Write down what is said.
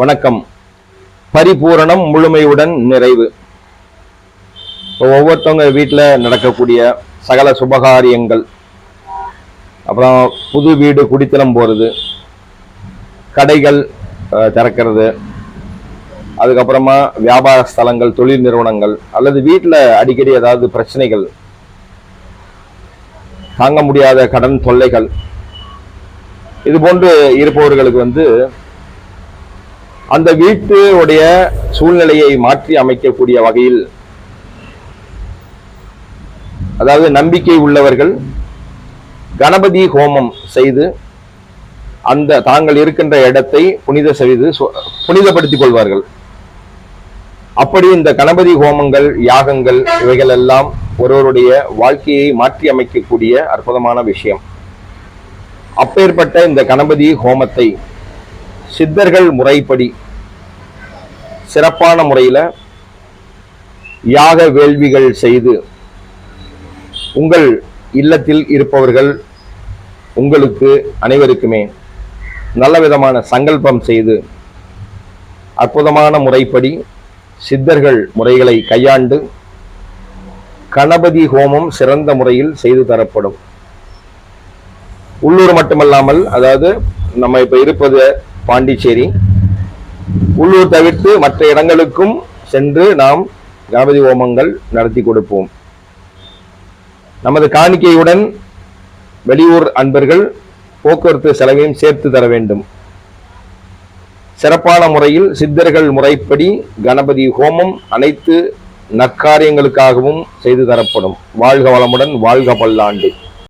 வணக்கம். பரிபூரணம் முழுமையுடன் நிறைவு. இப்போ ஒவ்வொருத்தவங்க வீட்டில் நடக்கக்கூடிய சகல சுபகாரியங்கள் அப்புறம் புது வீடு குடித்தனம் போகிறது கடைகள் திறக்கிறது அதுக்கப்புறமா வியாபார ஸ்தலங்கள் தொழில் நிறுவனங்கள் அல்லது வீட்டில் அடிக்கடி ஏதாவது பிரச்சனைகள் தாங்க முடியாத கடன் தொல்லைகள் இது போன்று இருப்பவர்களுக்கு வந்து அந்த வீட்டுடைய சூழ்நிலையை மாற்றி அமைக்கக்கூடிய வகையில் அதாவது நம்பிக்கை உள்ளவர்கள் கணபதி ஹோமம் செய்து அந்த தாங்கள் இருக்கின்ற இடத்தை புனித செய்து புனிதப்படுத்திக் கொள்வார்கள். அப்படி இந்த கணபதி ஹோமங்கள் யாகங்கள் இவைகள் எல்லாம் ஒருவருடைய வாழ்க்கையை மாற்றி அமைக்கக்கூடிய அற்புதமான விஷயம். அப்பேற்பட்ட இந்த கணபதி ஹோமத்தை சித்தர்கள் முறைப்படி சிறப்பான முறையில் யாக வேள்விகள் செய்து உங்கள் இல்லத்தில் இருப்பவர்கள் உங்களுக்கு அனைவருக்குமே நல்ல விதமான சங்கல்பம் செய்து அற்புதமான முறைப்படி சித்தர்கள் முறைகளை கையாண்டு கணபதி ஹோமம் சிறந்த முறையில் செய்து தரப்படும். உள்ளூர் மட்டுமல்லாமல் அதாவது நம்ம இப்போ இருப்பது பாண்டிச்சேரி உள்ளூர் தவிர்த்து மற்ற இடங்களுக்கும் சென்று நாம் கணபதி ஹோமங்கள் நடத்தி கொடுப்போம். நமது காணிக்கையுடன் வெளியூர் அன்பர்கள் போக்குவரத்து செலவையும் சேர்த்து தர வேண்டும். சிறப்பான முறையில் சித்தர்கள் முறைப்படி கணபதி ஹோமம் அனைத்து நற்காரியங்களுக்காகவும் செய்து தரப்படும். வாழ்க வளமுடன் வாழ்க பல்லாண்டு.